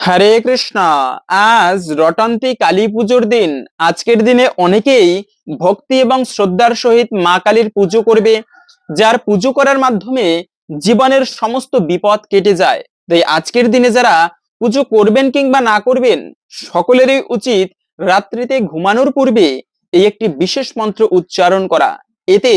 হরে কৃষ্ণ, আজ রটন্তি কালী পুজোর দিন। আজকের দিনে অনেকেই ভক্তি এবং শ্রদ্ধার সহিত মা কালীর পুজো করবে, যার পুজো করার মাধ্যমে জীবনের সমস্ত বিপদ কেটে যায়। তাই আজকের দিনে যারা পুজো করবেন কিংবা না করবেন, সকলেরই উচিত রাত্রিতে ঘুমানোর পূর্বে এই একটি বিশেষ মন্ত্র উচ্চারণ করা। এতে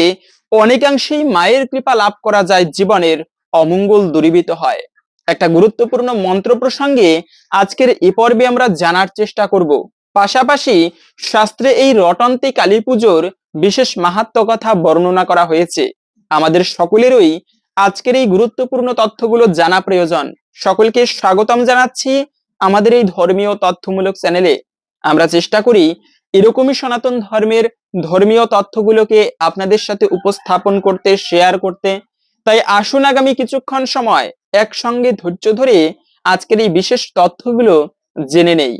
অনেকাংশেই মায়ের কৃপা লাভ করা যায়, জীবনের অমঙ্গল দূরীভূত হয়। একটা গুরুত্বপূর্ণ মন্ত্র প্রসঙ্গে আজকের এ পর্বে আমরা জানার চেষ্টা করব। পাশাপাশি শাস্ত্রে এই রটন্তি কালী পুজোর বিশেষ মাহাত্ম কথা বর্ণনা করা হয়েছে। আমাদের সকলেরই আজকের এই গুরুত্বপূর্ণ তথ্যগুলো জানা প্রয়োজন। সকলকে স্বাগতম জানাচ্ছি আমাদের এই ধর্মীয় তথ্যমূলক চ্যানেলে। আমরা চেষ্টা করি এরকমই সনাতন ধর্মের ধর্মীয় তথ্যগুলোকে আপনাদের সাথে উপস্থাপন করতে শেয়ার করতে। তাই আসুন আগামী কিছুক্ষণ সময় একসঙ্গে ধৈর্য ধরে আজকের এই বিশেষ তথ্যগুলো জেনে নেই।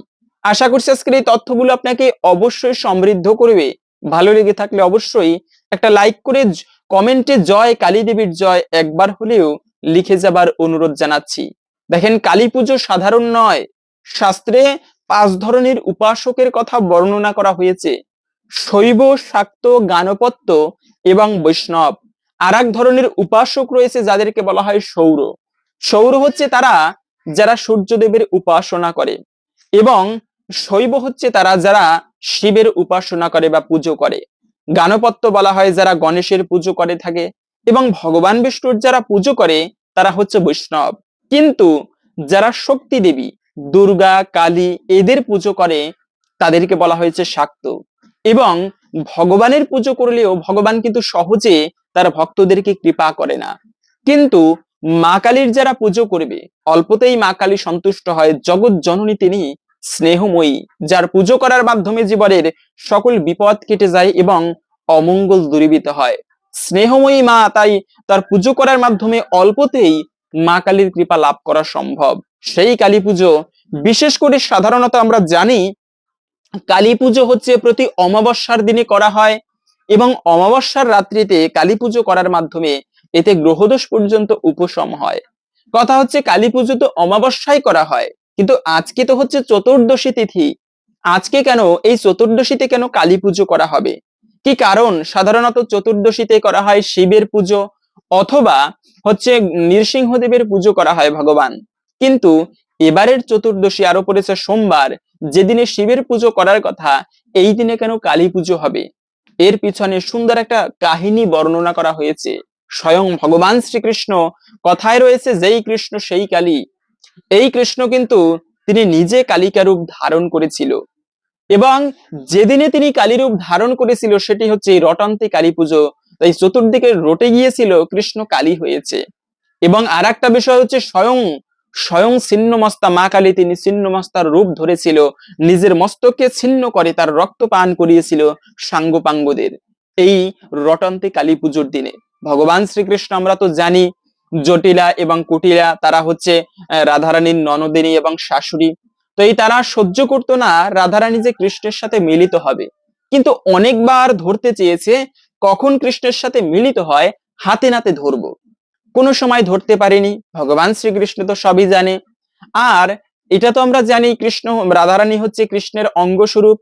আশা করছি আজকের এই তথ্যগুলো আপনাকে অবশ্যই সমৃদ্ধ করবে। ভালো লেগে থাকলে অবশ্যই একটা লাইক করে কমেন্টে জয় কালী দেবীর জয় একবার হলেও লিখে যাবার অনুরোধ জানাচ্ছি। দেখেন, কালী পুজো সাধারণ নয়। শাস্ত্রে পাঁচ ধরনের উপাসকের কথা বর্ণনা করা হয়েছে। শৈব, শাক্ত, গানপত্য এবং বৈষ্ণব। আর ধরনের উপাসক রয়েছে যাদেরকে বলা হয় সৌর। সৌর হচ্ছে তারা যারা সূর্যদেবের উপাসনা করে এবং শৈব হচ্ছে তারা যারা শিবের উপাসনা করে বা পুজো করে। গানপত্য বলা হয় যারা গণেশের পুজো করে থাকে এবং ভগবান বিষ্ণুর যারা পুজো করে তারা হচ্ছে বৈষ্ণব। কিন্তু যারা শক্তি দেবী, দুর্গা, কালী এদের পুজো করে তাদেরকে বলা হয়েছে শাক্ত এবং ভগবানের পুজো করলেও ভগবান কিন্তু সহজে তার ভক্তদেরকে কৃপা করে না। কিন্তু মা কালীর যারা পুজো করবে, অল্পতেই মা কালী সন্তুষ্ট হয় জগৎ জননী তিনি স্নেহময়ী, যার পুজো করার মাধ্যমে জীবনের সকল বিপদ কেটে যায় এবং অমঙ্গল দূরীভূত হয়। স্নেহময়ী মা তাই তার পুজো করার মাধ্যমে অল্পতেই মা কালীর কৃপা লাভ করা সম্ভব। সেই কালী পুজো, বিশেষ করে সাধারণত আমরা জানি, কালী পুজো হচ্ছে প্রতি অমাবস্যার দিনে করা হয় এবং অমাবস্যার রাত্রিতে কালী পুজো করার মাধ্যমে এতে গ্রহদোষ পর্যন্ত উপশম হয়। কথা হচ্ছে কালী পুজো তো অমাবস্যায় করা হয়, কিন্তু আজকে তো হচ্ছে চতুর্দশী তিথি। আজকে কেন এই চতুর্দশীতে কেন কালী পুজো করা হবে? কি কারণ? সাধারণত চতুর্দশীতে করা হয় শিবের পুজো, অথবা হচ্ছে নৃসিংহদেবের পুজো করা হয় ভগবান। কিন্তু এবারের চতুর্দশী আরও পড়েছে সোমবার, যেদিনে শিবের পুজো করার কথা, এই দিনে কেন কালী পুজো হবে? এর পিছনে সুন্দর একটা কাহিনী বর্ণনা করা হয়েছে। স্বয়ং ভগবান শ্রীকৃষ্ণ, কথায় রয়েছে যেই কৃষ্ণ সেই কালী। এই কৃষ্ণ কিন্তু তিনি নিজে কালিকা রূপ ধারণ করেছিল এবং যেদিনে তিনি কালী রূপ ধারণ করেছিল সেটি হচ্ছে রটন্তি কালী পুজো। তাই চতুর্দিকে রটে গিয়েছিল কৃষ্ণ কালী হয়েছে এবং আর একটা বিষয় হচ্ছে স্বয়ং স্বয়ং ছিন্নমস্তা মা কালী তিনি ছিন্নমস্তার রূপ ধরেছিল, নিজের মস্তককে ছিন্ন করে তার রক্ত পান করিয়েছিল সাঙ্গপাঙ্গদের এই রটন্তি কালী পুজোর দিনে। ভগবান শ্রীকৃষ্ণ আমরা তো জানি, জটিলা এবং কুটিলা, তারা হচ্ছে রাধারানীর ননদিনী এবং শাশুড়ি। তো এই তারা সহ্য করতো না, রাধারানী যে কৃষ্ণের সাথে মিলিত হবে। কিন্তু অনেকবার ধরতে চেয়েছে, কখন কৃষ্ণের সাথে মিলিত হয়, হাতে নাতে ধরবো। কোনো সময় ধরতে পারেনি, ভগবান শ্রীকৃষ্ণ তো সবই জানে। আর এটা তো আমরা জানি কৃষ্ণ, রাধারানী হচ্ছে কৃষ্ণের অঙ্গস্বরূপ।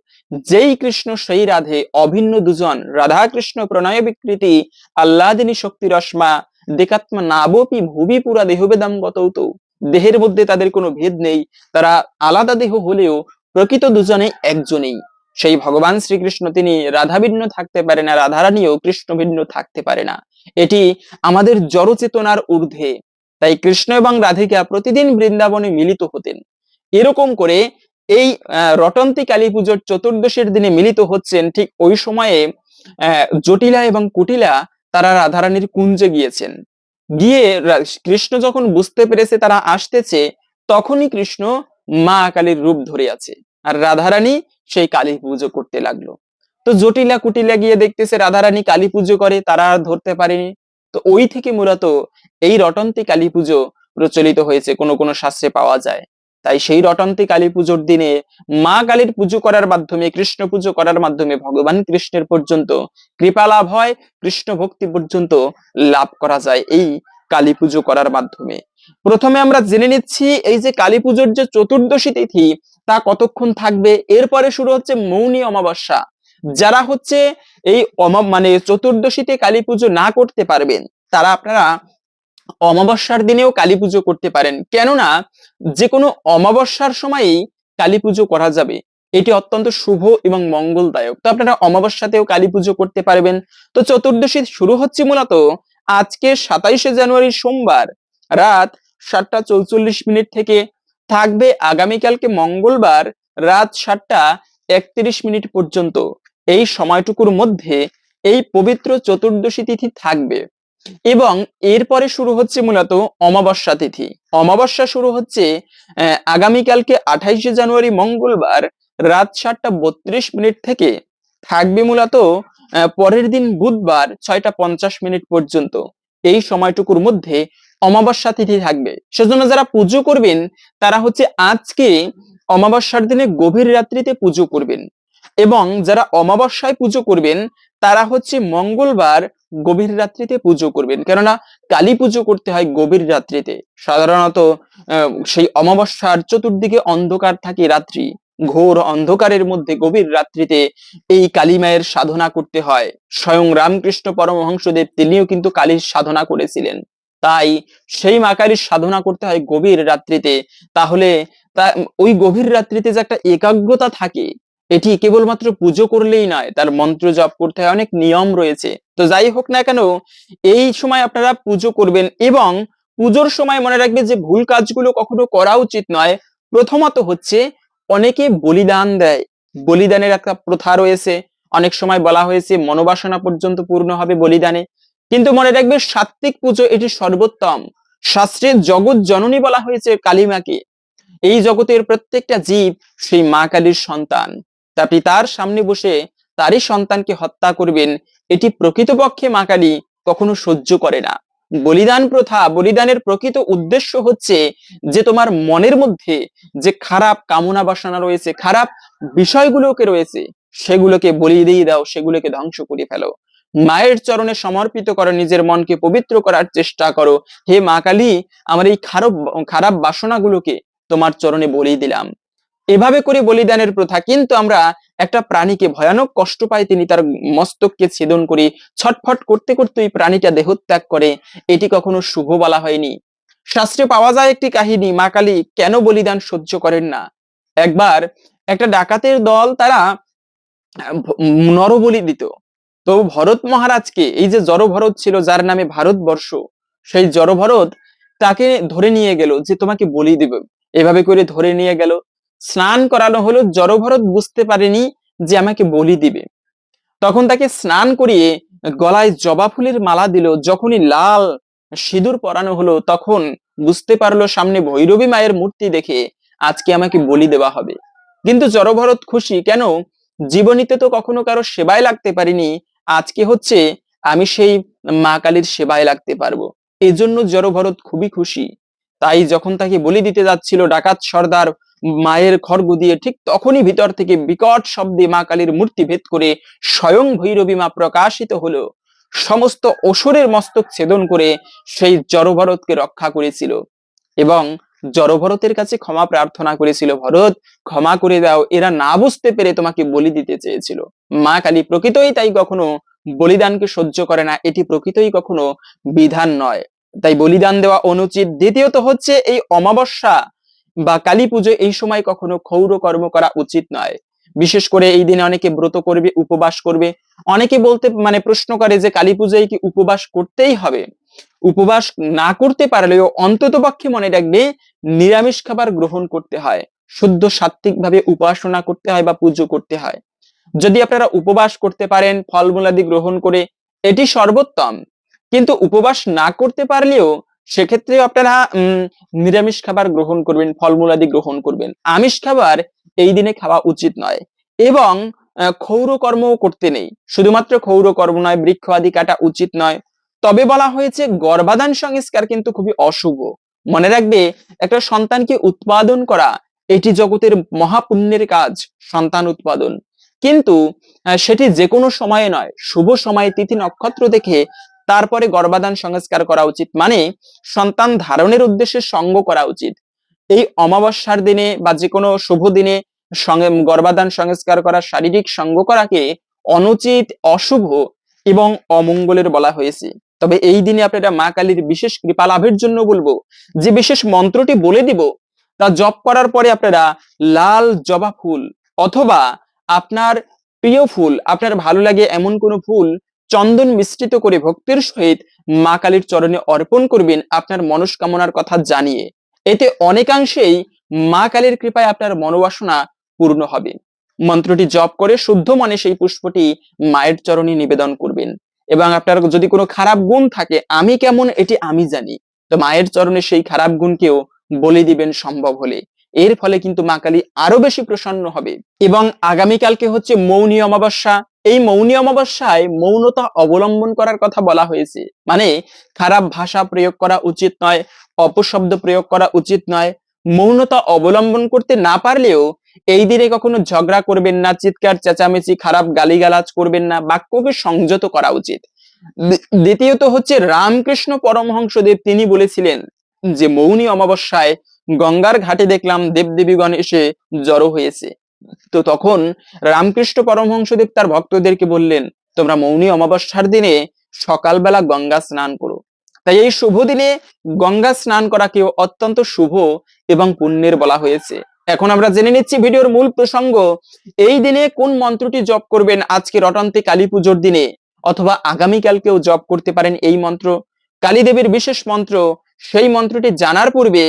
যেই কৃষ্ণ, সেই রাধে, অভিন্ন দুজন রাধা কৃষ্ণ প্রণয় বিকৃতি আল্লাদিনী শক্তি রশ্মা দেকাত্মা নাবপি ভুবি পুরা দেহবেদাম গতৌত। দেহের মধ্যে তাদের কোনো ভেদ নেই, তারা আলাদা দেহ হলেও প্রকৃত দুজনে একজনেই। সেই ভগবান শ্রীকৃষ্ণ তিনি রাধা ভিন্ন থাকতে পারে না, রাধারানীও কৃষ্ণ ভিন্ন থাকতে পারে না। এটি আমাদের জড়চেতনার ঊর্ধ্বে। তাই কৃষ্ণ এবং রাধিকা প্রতিদিন বৃন্দাবনে মিলিত হতেন। এরকম করে এই রটন্তি কালী পুজোর চতুর্দশীর দিনে মিলিত হচ্ছেন ঠিক ওই সময়ে জটিলা এবং কুটিলা তারা রাধারানীর কুঞ্জে গিয়েছেন। গিয়ে কৃষ্ণ যখন বুঝতে পেরেছে তারা আসতেছে, তখনই কৃষ্ণ মা কালীর রূপ ধরে আছে আর রাধারানী সেই কালী পুজো করতে লাগল। তো জটিলা কুটিলা গিয়ে দেখতেছে রাধারানী কালী পুজো করে, তারা আর ধরতে পারেনি। তো ওই থেকে মূলত এই রটন্তি কালী পুজো প্রচলিত হয়েছে, কোনো কোনো শাস্ত্রে পাওয়া যায়। তাই সেই রটন্তি কালী পুজোর দিনে মা কালীর পুজো করার মাধ্যমে, কৃষ্ণ পুজো করার মাধ্যমে ভগবান কৃষ্ণের পর্যন্ত কৃপা লাভ হয়, কৃষ্ণ ভক্তি পর্যন্ত লাভ করা যায় এই কালী পুজো করার মাধ্যমে। প্রথমে আমরা জেনে নিচ্ছি এই যে কালী পুজোর যে চতুর্দশী তিথি, তা কতক্ষণ থাকবে? এরপরে শুরু হচ্ছে মৌনী অমাবস্যা। যারা হচ্ছে এই মানে চতুর্দশীতে কালী পুজো না করতে পারবেন, তারা আপনারা অমাবস্যার দিনেও কালী পুজো করতে পারেন। কেননা যে কোনো অমাবস্যার সময়ই কালী পুজো করা যাবে। এটি অত্যন্ত শুভ এবং মঙ্গলদায়ক। তো আপনারা অমাবস্যাতেও কালী পুজো করতে পারবেন। তো চতুর্দশী শুরু হচ্ছে মূলত আজকে সাতাইশে জানুয়ারি সোমবার রাত সাতটা চৌচল্লিশ মিনিট থেকে। থাকবে আগামীকালকে মঙ্গলবার রাত সাতটা একত্রিশ মিনিট পর্যন্ত। এই সময়টুকুর মধ্যে এই পবিত্র চতুর্দশী তিথি থাকবে। এবং এরপরে শুরু হচ্ছে মূলত অমাবস্যা তিথি। অমাবস্যা শুরু হচ্ছে আগামীকালকে আঠাইশে জানুয়ারি মঙ্গলবার রাত সাতটা বত্রিশ মিনিট থেকে। থাকবে মূলত পরের দিন বুধবার ছয়টা পঞ্চাশ মিনিট পর্যন্ত। এই সময়টুকুর মধ্যে অমাবস্যা তিথি থাকবে। সেজন্য যারা পুজো করবেন, তারা হচ্ছে আজকে অমাবস্যার দিনে গভীর রাত্রিতে পুজো করবেন। এবং যারা অমাবস্যায় পুজো করবেন, তারা হচ্ছে মঙ্গলবার গভীর রাত্রিতে পুজো করবেন। কেননা কালী পুজো করতে হয় গভীর রাত্রিতে। সাধারণত সেই অমাবস্যার চতুর্দিকে অন্ধকার থাকে রাত্রি। ঘোর অন্ধকারের মধ্যে গভীর রাত্রিতে এই কালী মায়ের সাধনা করতে হয়। স্বয়ং রামকৃষ্ণ পরমহংসদেব তিনিও কিন্তু কালীর সাধনা করেছিলেন। তাই সেই মা কালীর সাধনা করতে হয় গভীর রাত্রিতে। তাহলে তা, ওই গভীর রাত্রিতে যে একটা একাগ্রতা থাকে এটি কেবলমাত্র পুজো করলেই নয়, তার মন্ত্র জপ করতে হয়, অনেক নিয়ম রয়েছে। তো যাই হোক না কেন, এই সময় আপনারা পুজো করবেন এবং পুজোর সময় মনে রাখবে যে ভুল কাজগুলো কখনো করা উচিত নয়। প্রথমত হচ্ছে, অনেকে বলিদান দেয়। বলিদানের একটা প্রথা রয়েছে। অনেক সময় বলা হয়েছে, মনোবাসনা পর্যন্ত পূর্ণ হবে বলিদানে। কিন্তু মনে রাখবে সাত্ত্বিক পুজো এটি সর্বোত্তম। শাস্ত্রে জগৎ জননী বলা হয়েছে কালিমাকে। এই জগতের প্রত্যেকটা জীব সেই মা কালীর সন্তান। তা পিতার সামনে বসে তারই সন্তানকে হত্যা করবেন, এটি প্রকৃতপক্ষে মা কালী কখনো সহ্য করে না। বলিদান প্রথা, বলিদানের প্রকৃত উদ্দেশ্য হচ্ছে যে তোমার মনের মধ্যে যে খারাপ কামনা বাসনা রয়েছে, খারাপ বিষয়গুলোকে রয়েছে, সেগুলোকে বলি দিয়ে দাও, সেগুলোকে ধ্বংস করে ফেলো। মায়ের চরণে সমর্পিত করো, নিজের মনকে পবিত্র করার চেষ্টা করো। হে মা কালী, আমার এই খারাপ খারাপ বাসনাগুলোকে তোমার চরণে বলি দিলাম। এভাবে করে বলিদানের প্রথা, কিন্তু আমরা একটা প্রাণীকে ভয়ানক কষ্ট পায়, তিনি তার মস্তককে ছেদন করে ছটফট করতে করতে ওই প্রাণীটা দেহত্যাগ করে। এটি কখনো শুভ বলা হয়নি। শাস্ত্রে পাওয়া যায় একটি কাহিনী, মা কালী কেন বলিদান সহ্য করেন না? একবার একটা ডাকাতের দল তারা নরবলি দিত। তো ভরত মহারাজকে, এই যে জড়ভরত ছিল, যার নামে ভারতবর্ষ, সেই জড়ভরত তাকে ধরে নিয়ে গেল যে তোমাকে বলি দিবে। এভাবে করে ধরে নিয়ে গেল। স্নান করানো হলো জড়ভরত বুঝতে পারেনি যে আমাকে বলি দিবে। তখন তাকে স্নান করিয়ে গলায় জবা ফুলের মালা দিল। যখনই লাল সিঁদুর পরানো হলো, তখন বুঝতে পারল সামনে ভৈরবী মায়ের মূর্তি দেখে আজকে আমাকে বলি দেওয়া হবে। কিন্তু জড়ভরত খুশি, কেন? জীবনীতে তো কখনো কারও সেবায় লাগতে পারিনি। আজকে হচ্ছে আমি সেই মা কালীর সেবায় লাগতে পারব। এজন্য জড়ভরত খুবই খুশি। তাই যখন তাকে বলি দিতে যাচ্ছিল ডাকাত সর্দার মায়ের খড়গ দিয়ে ঠিক তখনই ভিতর থেকে বিকট শব্দে মা কালীর মূর্তি ভেদ করে স্বয়ং ভৈরবী মা প্রকাশিত হলো। সমস্ত অসুরের মস্তক ছেদন করে সেই জড়ভরতকে রক্ষা করেছিল এবং জড়ভরতের কাছে ক্ষমা প্রার্থনা করেছিল, ভরত, ক্ষমা করে দাও, এরা না বুঝতে পেরে তোমাকে বলি দিতে চেয়েছিল। মা কালী প্রকৃতই তাই কখনো বলিদানকে সহ্য করে না, এটি প্রকৃতই কখনো বিধান নয়। তাই বলিদান দেওয়া অনুচিত। দ্বিতীয়ত হচ্ছে এই অমাবস্যা বা কালী পুজো এই সময় কখনো ক্ষৌর কর্ম করা উচিত নয়। বিশেষ করে এই দিনে অনেকে ব্রত করবে, উপবাস করবে। অনেকে বলতে মানে প্রশ্ন করে যে কালী পূজায় কি উপবাস করতেই হবে? উপবাস না করতে পারলেও অন্তত পক্ষে মনে রাখবে নিরামিষ খাবার গ্রহণ করতে হয়, শুদ্ধ সাত্বিক ভাবে উপাসনা করতে হয় বা পুজো করতে হয়। যদি আপনারা উপবাস করতে পারেন ফলমূলাদি গ্রহণ করে, এটি সর্বোত্তম। কিন্তু উপবাস না করতে পারলেও সেক্ষেত্রে আপনারা নিরামিষ খাবার গ্রহণ করবেন ফলমূলাদি গ্রহণ করবেন। আমিষ খাবার এই দিনে খাওয়া উচিত নয় এবং আহ, ক্ষৌর কর্মও করতে নেই। শুধুমাত্র ক্ষৌর কর্ম নয় বৃক্ষ আদি কাটা উচিত নয়। তবে বলা হয়েছে গর্ভাধান সংস্কার কিন্তু খুবই অশুভ। মনে রাখবে একটা সন্তানকে উৎপাদন করা এটি জগতের মহাপুণ্যের কাজ সন্তান উৎপাদন। কিন্তু সেটি যে কোনো সময়ে নয়। শুভ সময়ে তিথি নক্ষত্র দেখে তারপরে গর্ভাধান সংস্কার করা উচিত মানে সন্তান ধারণের উদ্দেশ্যে সঙ্গ করা উচিত। এই অমাবস্যার দিনে বা যে কোনো শুভ দিনে সঙ্গে গর্ভাধান সংস্কার করা, শারীরিক সঙ্গ করাকে অনুচিত, অশুভ এবং অমঙ্গলের বলা হয়েছে। তবে এই দিনে আপনারা মা কালীর বিশেষ কৃপা লাভের জন্য বলব, যে বিশেষ মন্ত্রটি বলে দিব, তা জপ করার পরে আপনারা লাল জবা ফুল অথবা আপনার প্রিয় ফুল, আপনার ভালো লাগে এমন কোনো ফুল চন্দন মিশ্রিত করে ভক্তির সহিত মা কালীর চরণে অর্পণ করবেন আপনার মনস্কামনার কথা জানিয়ে। এতে অনেকাংশেই মা কালীর কৃপায় আপনার মনোবাসনা পূর্ণ হবে। মন্ত্রটি জপ করে শুদ্ধ মনে সেই পুষ্পটি মায়ের চরণে নিবেদন করবেন। এবং আপনার যদি কোনো খারাপ গুণ থাকে, আমি কেমন এটি আমি জানি। তো মায়ের চরণে সেই খারাপ গুণকেও বলে দিবেন সম্ভব হলে। এর ফলে কিন্তু মা কালী আরও বেশি প্রসন্ন হবে। এবং আগামীকালকে হচ্ছে মৌনী অমাবস্যা এই মৌনী অমাবস্যায় মৌনতা অবলম্বন করার কথা বলা হয়েছে। মানে খারাপ ভাষা প্রয়োগ করা উচিত নয়, অপশব্দ প্রয়োগ করা উচিত নয়। মৌনতা অবলম্বন করতে না পারলেও এই দিনে কখনো ঝগড়া করবেন না, চিৎকার, চেঁচামেচি, খারাপ গালিগালাজ করবেন না, বাক্যকে সংযত করা উচিত। দ্বিতীয়ত হচ্ছে রামকৃষ্ণ পরমহংসদেব তিনি বলেছিলেন যে, মৌনী অমাবস্যায় গঙ্গার ঘাটে দেখলাম দেবদেবীগণ এসে জড়ো হয়েছে। তো তখন রামকৃষ্ণ পরমহংসদেব তার ভক্তদেরকে বললেন, তোমরা মৌনী অমাবস্যার দিনে সকালবেলা গঙ্গা স্নান করো। তাই এই শুভ দিনে গঙ্গা স্নান করাকেও অত্যন্ত শুভ এবং পুণ্যের বলা হয়েছে। এখন আমরা জেনে নিচ্ছি ভিডিওর মূল প্রসঙ্গ, এই দিনে কোন মন্ত্রটি জপ করবেন আজকে রটন্তে কালী পুজোর দিনে? অথবা আগামীকালকেও জপ করতে পারেন এই মন্ত্র? কালী দেবীর বিশেষ মন্ত্র সেই মন্ত্রটি জানার পূর্বে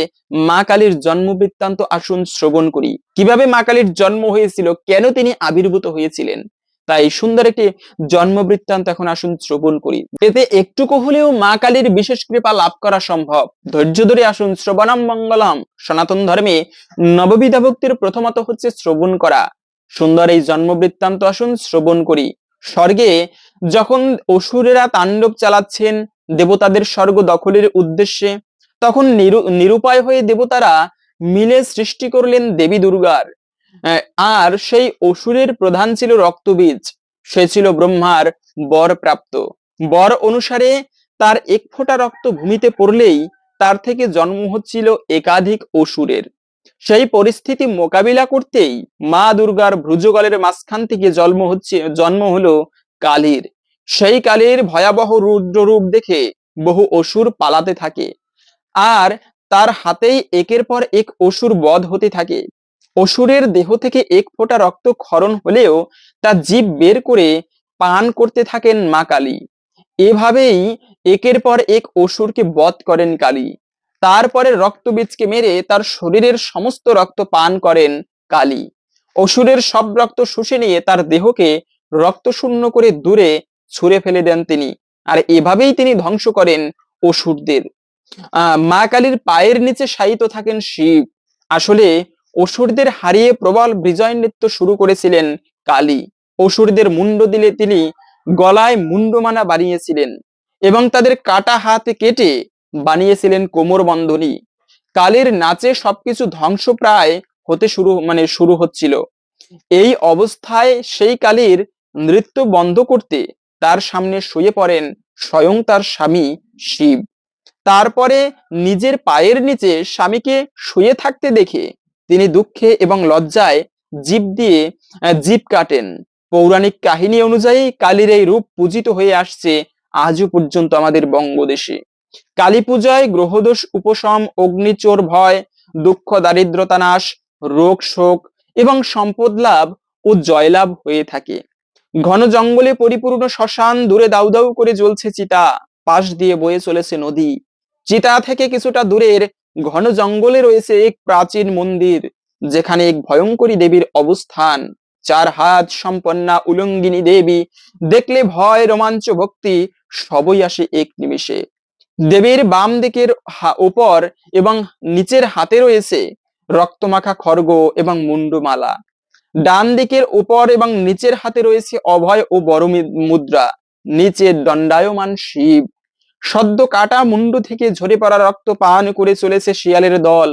মা কালীর জন্ম বৃত্তান্ত আসুন শ্রবণ করি। কীভাবে মা কালীর জন্ম হয়েছিল, কেন তিনি আবির্ভূত হয়েছিলেন? তাই সুন্দর একটি জন্ম বৃত্তান্ত এখন আসুন শ্রবণ করি। এতে একটুকু হলেও মা কালীর বিশেষ কৃপা লাভ করা সম্ভব। ধৈর্য ধরে আসুন, শ্রবণম মঙ্গলম। সনাতন ধর্মে নববিধা ভক্তির প্রথমত হচ্ছে শ্রবণ করা। সুন্দর এই জন্ম বৃত্তান্ত আসুন শ্রবণ করি। স্বর্গে যখন অসুরেরা তাণ্ডব চালাচ্ছেন দেবতাদের স্বর্গ দখলের উদ্দেশ্যে তখন নিরু- নিরুপায় হয়ে দেবতারা মিলে সৃষ্টি করলেন দেবী দুর্গার। আর সেই অসুরের প্রধান ছিল রক্তবীজ। সে ছিল ব্রহ্মার বর প্রাপ্ত। বর অনুসারে তার এক ফোঁটা রক্ত ভূমিতে পড়লেই তার থেকে জন্ম হচ্ছিল একাধিক অসুরের। সেই পরিস্থিতি মোকাবিলা করতেই মা দুর্গার ভ্রুজগলের মাঝখান থেকে জন্ম হচ্ছে, জন্ম হলো কালীর। সেই কালীর ভয়াবহ রুদ্র রূপ দেখে বহু অসুর পালাতে থাকে। আর তার হাতেই একের পর এক অসুর বধ হতে থাকে। অসুরের দেহ থেকে এক ফোঁটা রক্ত ক্ষরণ হলেও তা জীব বের করে পান করতে থাকেন মা কালী। এভাবেই একের পর এক অসুরকে বধ করেন কালী। তারপরে রক্তবীজকে মেরে তার শরীরের সমস্ত রক্ত পান করেন কালী। অসুরের সব রক্ত শুষে নিয়ে তার দেহকে রক্ত শূন্য করে দূরে ছুঁড়ে ফেলে দেন তিনি। আর এভাবেই তিনি ধ্বংস করেন অসুরদের। মা কালীর পায়ের নিচে শায়িত থাকেন শিব। আসলে অসুরদের হারিয়ে প্রবল বিজয় নৃত্য শুরু করেছিলেন কালী। অসুরদের মুন্ড দিলে তিনি গলায় মুন্ডমানা বানিয়েছিলেন এবং তাদের কাটা হাত কেটে বানিয়েছিলেন কোমর বন্ধনী। কালীর নাচে সবকিছু ধ্বংস প্রায় হতে শুরু মানে শুরু হচ্ছিল। এই অবস্থায় সেই কালীর নৃত্য বন্ধ করতে তার সামনে শুয়ে পড়েন স্বয়ং তার স্বামী শিব। তারপরে নিজের পায়ের নিচে স্বামীকে শুয়ে থাকতে দেখে তিনি দুঃখে এবং লজ্জায় জীব দিয়ে জীব কাটেন। পৌরাণিক কাহিনী অনুযায়ী কালীর এই রূপ পূজিত হয়ে আসছে আজও পর্যন্ত আমাদের বঙ্গদেশে। কালী পূজায় গ্রহদোষ, উপশম, অগ্নিচোর ভয়, দুঃখ, দারিদ্রতা নাশ, রোগ, শোক এবং সম্পদ লাভ ও জয়লাভ হয়ে থাকে। ঘন জঙ্গলে পরিপূর্ণ শ্মশান দূরে দাউ দাউ করে জ্বলছে চিতা। পাশ দিয়ে বয়ে চলেছে নদী। চিতা থেকে কিছুটা দূরের ঘন জঙ্গলে রয়েছে এক প্রাচীন মন্দির, যেখানে এক ভয়ঙ্করী দেবীর অবস্থান। চার হাত সম্পন্না উলঙ্গিনী দেবী দেখলে ভয়, রোমাঞ্চ, ভক্তি সবই আসে এক নিমিষে। দেবীর বাম দিকের উপর এবং নিচের হাতে রয়েছে রক্তমাখা খড়গ এবং মুন্ডমালা। ডান দিকের উপর এবং নিচের হাতে রয়েছে অভয় ও বড় মুদ্রা। নিচে দণ্ডায়মান শিব। সদ্য কাটা মুন্ডু থেকে ঝরে পড়া রক্ত পান করে চলেছে শিয়ালের দল।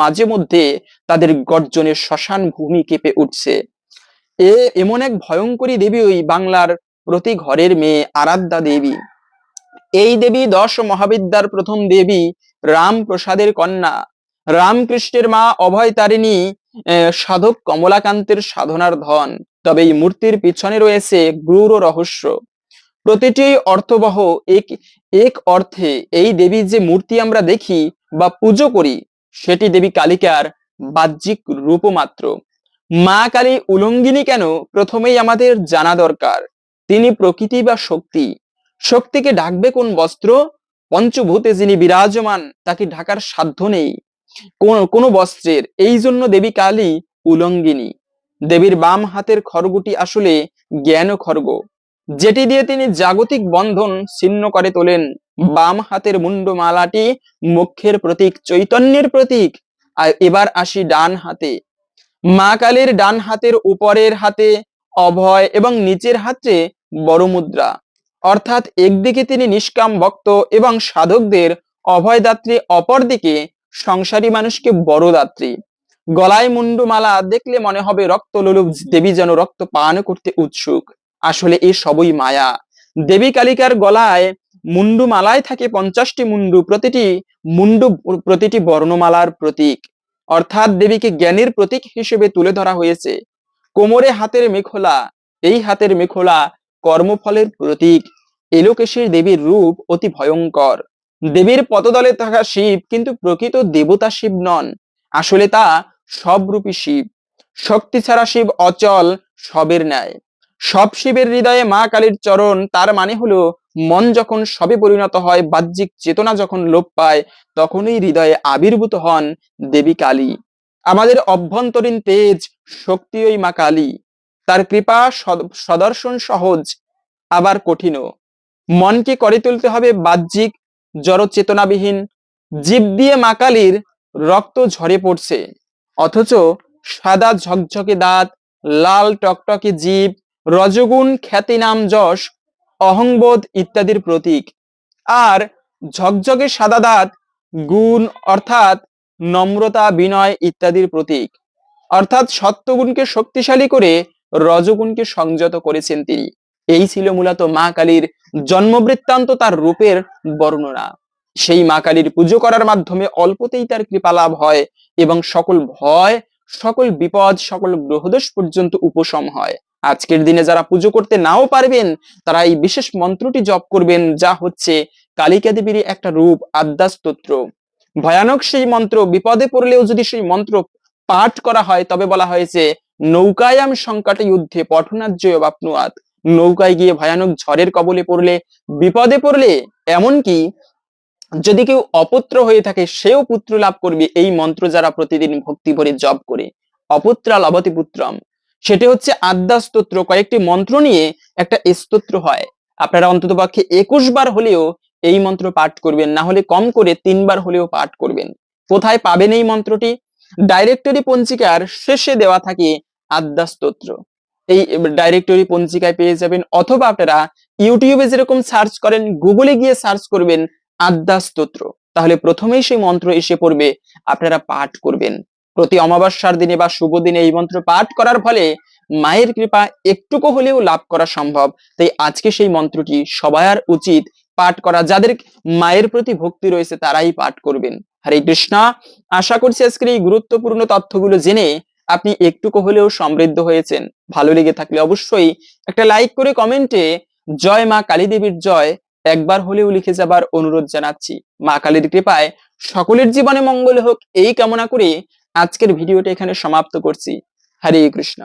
মাঝে মধ্যে তাদের গর্জনে শ্মশান ভূমি কেঁপে উঠছে। এ এমন এক ভয়ঙ্করী দেবী ওই বাংলার প্রতি ঘরের মেয়ে আরাধ্যা দেবী। এই দেবী দশ মহাবিদ্যার প্রথম দেবী রামপ্রসাদের কন্যা। রামকৃষ্ণের মা অভয় তারিণী সাধক কমলাকান্তের সাধনার ধন, তবে এই মূর্তির পিছনে রয়েছে গূঢ় রহস্য। প্রতিটি অর্থবহ এক এক অর্থে এই দেবীর যে মূর্তি আমরা দেখি বা পুজো করি, সেটি দেবী কালিকার বাহ্যিক রূপ মাত্র। মা কালী উলঙ্গিনী কেন প্রথমেই আমাদের জানা দরকার? তিনি প্রকৃতি বা শক্তি? শক্তিকে ঢাকবে কোন বস্ত্র? পঞ্চভূতে যিনি বিরাজমান, তাকে ঢাকার সাধ্য নেই। কোন কোন বস্ত্রের। এই জন্য দেবী কালী উলঙ্গিনী। দেবীর বাম হাতের খড়গুটি আসলে জ্ঞান খড়গ। যেটি দিয়ে তিনি জাগতিক বন্ধন ছিন্ন করে তোলেন। বাম হাতের মুন্ডমালাটি মুখ্যের প্রতীক, চৈতন্যের প্রতীক। আর এবার আসি ডান হাতে। মা কালীর ডান হাতের উপরের হাতে অভয় এবং নিচের হাতে বড় মুদ্রা অর্থাৎ একদিকে তিনি নিষ্কাম ভক্ত এবং সাধকদের অভয়দাত্রী, অপরদিকে সংসারী মানুষকে বড় দাত্রী। গলায় মুন্ডমালা, দেখলে মনে হবে রক্ত লোলুপ দেবী যেন রক্ত পান করতে উৎসুক। আসলে এ সবই মায়া। দেবী কালিকার গলায় মুন্ডু মালায় থাকে পঞ্চাশটি মুন্ডু, প্রতিটি মুন্ডু, প্রতিটি বর্ণমালার প্রতীক। অর্থাৎ দেবীকে জ্ঞানের প্রতীক হিসেবে তুলে ধরা হয়েছে। কোমরে হাতের মেখলা, এই হাতের মেখলা কর্মফলের প্রতীক। এলোকেশের দেবীর রূপ অতি ভয়ঙ্কর। দেবীর পদদলে থাকা শিব কিন্তু প্রকৃত দেবতা শিব নন। আসলে তা সবরূপী শিব। শক্তি ছাড়া শিব অচল, সবের ন্যায়। সব শিবের হৃদয়ে মা কালীর চরণ, তার মানে হলো মন যখন সবে পরিণত হয়, বাহ্যিক চেতনা যখন লোপ পায়, তখনই হৃদয়ে আবির্ভূত হন দেবী কালী। আমাদের অভ্যন্তরীণ তেজ শক্তি ওই মা কালী। তার কৃপা সদ- সদর্শন সহজ, আবার কঠিনও। মনকে করে তুলতে হবে বাহ্যিক জড় চেতনাবিহীন জীব দিয়ে মাকালির রক্ত ঝরে পড়ছে। অথচ সাদা ঝকঝকে দাঁত, লাল টকটকে জীব, রজগুণ খ্যাতি নাম যশ, অহংবোধ ইত্যাদির প্রতীক। আর ঝকঝকে সাদা দাঁত, গুণ অর্থাৎ নম্রতা, বিনয় ইত্যাদির প্রতীক। অর্থাৎ সত্যগুণকে শক্তিশালী করে রজগুণকে সংযত করেছেন তিনি। এই ছিল মূলত মা কালীর জন্মবৃত্তান্ত তার রূপের বর্ণনা। সেই মা কালীর পুজো করার মাধ্যমে অল্পতেই তার কৃপা লাভ হয় এবং সকল ভয়, সকল বিপদ, সকল গ্রহদোষ পর্যন্ত উপশম হয়। আজকের দিনে যারা পুজো করতে নাও পারবেন, তারা এই বিশেষ মন্ত্রটি জপ করবেন, যা হচ্ছে কালিকা দেবীর একটা রূপ আদ্যাস্তোত্র ভয়ানক সেই মন্ত্র, বিপদে পড়লেও যদি সেই মন্ত্র পাঠ করা হয়, তবে বলা হয়েছে, নৌকায়াম সংকটে যুদ্ধে পঠনার্য বাপনুয়াত। নৌকায় গিয়ে ভয়ানক ঝড়ের কবলে পড়লে, বিপদে পড়লে, এমনকি যদি কেউ অপুত্র হয়ে থাকে, সেও পুত্র লাভ করবে, এই মন্ত্র যারা প্রতিদিন ভক্তি ভরে জপ করে। অপুত্রা লবতি পুত্রম। সেটি হচ্ছে আদ্যা স্তোত্র। কয়েকটি মন্ত্র নিয়ে একটা স্তোত্র হয়। আপনারা অন্তত পক্ষে একুশ বার হলেও এই মন্ত্র পাঠ করবেন। না হলে কম করে তিনবার হলেও পাঠ করবেন। কোথায় পাবেন এই মন্ত্রটি? ডাইরেক্টরি পঞ্জিকার শেষে দেওয়া থাকে আদ্যা স্তোত্র। এই ডাইরেক্টরি পঞ্জিকায় পেয়ে যাবেন অথবা আপনারা ইউটিউবে যেরকম সার্চ করেন গুগলে গিয়ে সার্চ করবেন আদ্যা স্তোত্র। তাহলে প্রথমেই সেই মন্ত্র এসে পড়বে, আপনারা পাঠ করবেন। প্রতি অমাবস্যার দিনে বা শুভ দিনে এই মন্ত্র পাঠ করার ফলে মায়ের কৃপা একটুকু হলেও লাভ করা সম্ভব। তাই আজকে সেই মন্ত্রটি সবার উচিত পাঠ করা। যাদের মায়ের প্রতি ভক্তি রয়েছে তারাই পাঠ করবেন। হরে কৃষ্ণা। আশা করছি আজকের এই গুরুত্বপূর্ণ তথ্যগুলো জেনে আপনি একটুকু হলেও সমৃদ্ধ হয়েছেন। ভালো লেগে থাকলে অবশ্যই একটা লাইক করে কমেন্টে জয় মা কালী দেবীর জয়। একবার হলেও লিখে যাবার অনুরোধ জানাচ্ছি। মা কালীর কৃপায় সকলের জীবনে মঙ্গল হোক, এই কামনা করে আজকের ভিডিওটা এখানে সমাপ্ত করছি। হরে কৃষ্ণ।